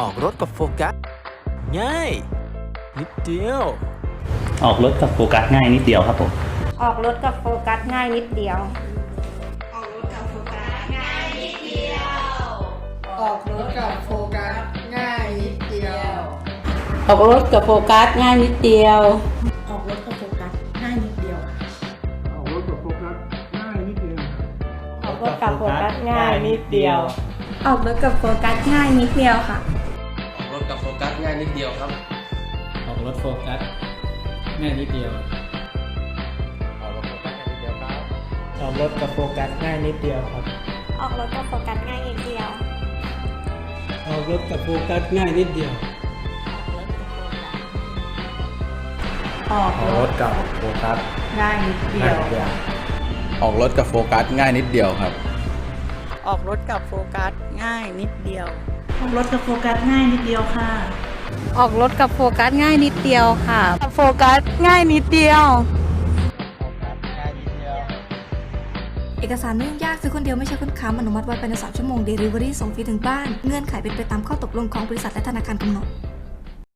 ออกรถกับโฟกัสง่าย นิดเดียว ออกรถกับโฟกัสง่ายนิดเดียวครับผม ออกรถกับโฟกัสง่ายนิดเดียว ออกรถกับโฟกัสง่ายนิดเดียว ออกรถกับโฟกัสง่ายนิดเดียว ออกรถกับโฟกัสง่ายนิดเดียว ออกรถกับโฟกัสง่ายนิดเดียว ออกรถกับโฟกัสง่ายนิดเดียว ออกรถกับโฟกัสง่ายนิดเดียวค่ะออกร ถกับโฟกัสง่ายนิดเดียวครับออกรถกับโฟกัสง่ายนิดเดียวครับ ออกรถโฟกัสง่ายนิดเดียวออกรถกับโฟกัสง่ายนิดเดียวครับ ออกรถกับโฟกัสง่ายนิดเดียว ออกรถกับโฟกัสง่ายนิดเดียว ออกออกรถกับโฟกัสง่ายนิดเดียว ออกรถกับโฟกัสง่ายนิดเดียวครับ ออกรถกับโฟกัสง่ายนิดเดียว ออกรถกับโฟกัสง่ายนิดเดียวค่ะ ออกรถกับโฟกัสง่ายนิดเดียวค่ะโฟกัสง่ายนิดเดียว เอกสารไม่ยุ่งยากซื้อคนเดียวไม่ใช่คนค้ำอนุมัติไว้ภายใน3ชั่วโมง Delivery ส่งฟรีถึงบ้าน เงื่อนไขเป็นไปตามข้อตกลงของบริษัทและธนาคารกำหนด